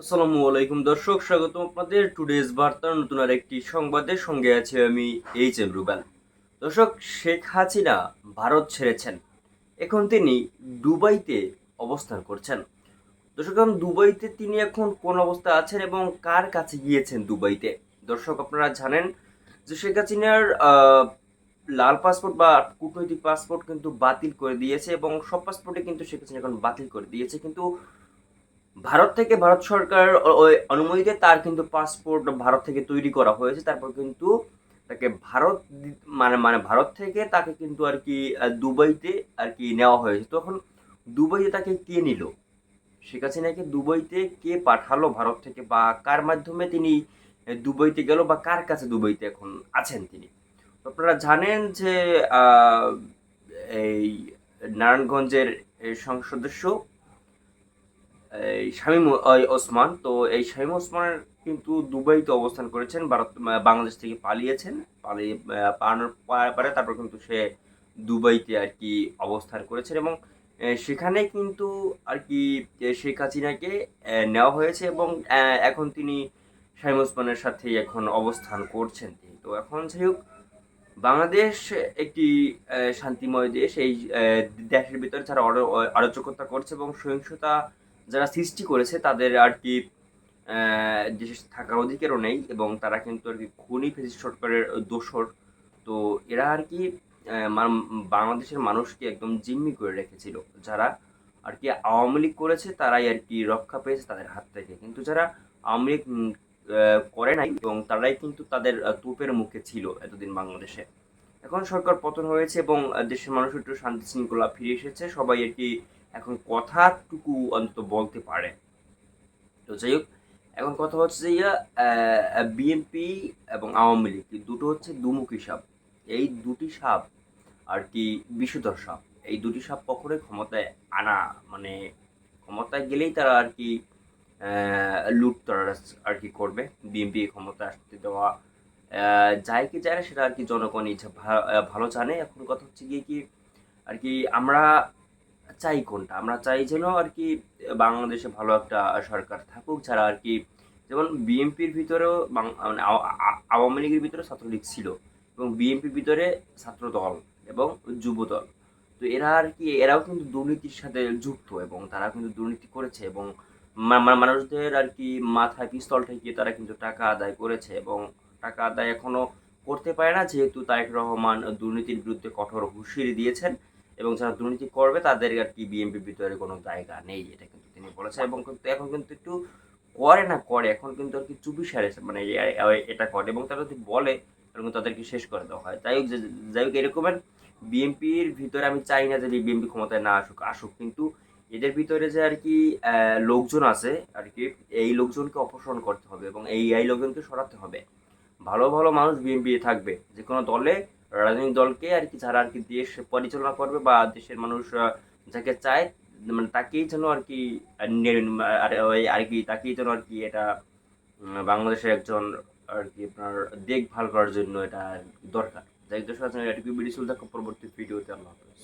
আসসালামু আলাইকুম দর্শক স্বাগত আপনাদের টুডেজ বার্তার নতুন আর একটি সংবাদের সঙ্গে আছে আমি এইচ এম রুবেল। দর্শক, শেখ হাসিনা ভারত ছেড়েছেন। এখন তিনি দুবাইতে অবস্থান করছেন। দর্শক, এখন দুবাইতে তিনি এখন কোন অবস্থায় আছেন এবং কার কাছে গিয়েছেন দুবাইতে? দর্শক, আপনারা জানেন যে শেখ হাসিনার লাল পাসপোর্ট বা কূটনৈতিক পাসপোর্ট কিন্তু বাতিল করে দিয়েছে এবং সব পাসপোর্টে কিন্তু শেখ হাসিনা এখন বাতিল করে দিয়েছে। কিন্তু ভারত থেকে ভারত সরকার অনুমতিতে তার কিন্তু পাসপোর্ট ভারত থেকে তৈরি করা হয়েছে। তারপর কিন্তু তাকে ভারত মানে মানে ভারত থেকে তাকে কিন্তু আর কি দুবাইতে আর কি নেওয়া হয়েছে। তখন দুবাইতে তাকে কে নিল? শেখ হাসিনাকে দুবাইতে কে পাঠালো ভারত থেকে? বা কার মাধ্যমে তিনি দুবাইতে গেল? বা কার কাছে দুবাইতে এখন আছেন তিনি? আপনারা জানেন যে এই নারায়ণগঞ্জের এই সংসদ সদস্য শামীম ওসমান। তো এই শামীম ওসমান কিন্তু দুবাইতে অবস্থান করেছেন, ভারত বাংলাদেশ থেকে পালিয়েছেন। পালিয়ে পালানোর পরে তারপর কিন্তু সে দুবাইতে আর কি অবস্থান করেছেন এবং সেখানে কিন্তু আর কি শেখ হাসিনাকে নেওয়া হয়েছে এবং এখন তিনি শামীম ওসমানের সাথেই এখন অবস্থান করছেন তিনি। তো এখন যাই হোক, বাংলাদেশ একটি শান্তিময় দেশ। এই দেশের ভিতরে যারা অরাজকতা করছে এবং সহিংসতা যারা সৃষ্টি করেছে তাদের আর কি দেশে থাকার অধিকারও নেই এবং তারা কিন্তু আর কি খুনি ফেসিস সরকারের দোসর তো এরা আর কি বাংলাদেশের মানুষকে একদম জিম্মি করে রেখেছিল। যারা আর কি আওয়ামী লীগ করেছে তারাই আর কি রক্ষা পেয়েছে তাদের হাত থেকে। কিন্তু যারা আওয়ামী লীগ করে নাই এবং তারাই কিন্তু তাদের তোপের মুখে ছিল এতদিন বাংলাদেশে। এখন সরকার পতন হয়েছে এবং দেশের মানুষ একটু শান্তি শৃঙ্খলা ফিরে এসেছে। সবাই আর কি এখন কথাটুকু অন্তত বলতে পারে। তো যাই হোক, এখন কথা হচ্ছে যে বিএনপি এবং আওয়ামী লীগ দুটো হচ্ছে দুমুখী সাপ। এই দুটি সাপ আর কি বিষধর সাপ। এই দুটি সাপ কখনোই ক্ষমতায় আনা মানে ক্ষমতায় গেলেই তারা আর কি লুট তারা আর কি করবে। বিএনপি ক্ষমতা আসতে দেওয়া যায় কি যায় না সেটা আর কি জনগণ ইচ্ছা ভালো জানে। এখন কথা হচ্ছে গিয়ে কি, আর কি আমরা চাই কোনটা? আমরা চাই যেন আর কি বাংলাদেশে ভালো একটা সরকার থাকুক, যারা আর কি যেমন বিএনপির ভিতরেও মানে আও- আওয়ামী লীগের ভিতরে ছাত্রলীগ ছিল এবং বিএনপির ভিতরে ছাত্র দল এবং যুব দল তো এরা আর কি, এরাও কিন্তু দুর্নীতির সাথে যুক্ত এবং তারা কিন্তু দুর্নীতি করেছে এবং মানুষদের আর কি মাথায় পিস্তল ঠেকিয়ে তারা কিন্তু টাকা আদায় করেছে এবং টাকা আদায় এখনও করতে পারে না, যেহেতু তারেক রহমান দুর্নীতির বিরুদ্ধে কঠোর হুঁশিয়ারি দিয়েছেন। এবং যারা দুর্নীতি করবে, তাদের আর কি বিএনপির ভিতরে কোনো জায়গা নেই, এটা কিন্তু তিনি বলেছেন। এবং কিন্তু এখন কিন্তু একটু করে না, করে। এখন কিন্তু আর কি চুপি সারে মানে এটা করে। এবং তারা যদি বলে কিন্তু তাদেরকে শেষ করে দেওয়া হয়। যাই হোক যাই হোক, এরকমের বিএনপির ভিতরে আমি চাই না যে বিএনপি ক্ষমতায় না আসুক আসুক। কিন্তু এদের ভিতরে যে আর কি লোকজন আছে, আর কি, এই লোকজনকে অপসারণ করতে হবে এবং এই এই লোকজনকে সরাতে হবে। ভালো ভালো মানুষ বিএনপি থাকবে। যে কোনো দলে রাজনৈতিক দলকে আর কি যারা আর কি দেশ পরিচালনা করবে বা দেশের মানুষ যাকে চায় মানে তাকেই যেন আর কি আর কি, তাকেই যেন আর কি এটা বাংলাদেশের একজন আর কি আপনার দেখভাল করার জন্য এটা দরকার। যাই দর্শক আছেন এটা কি ভিডিও চলতে পরবর্তী ভিডিওতে আল্লাহ হাফেজ।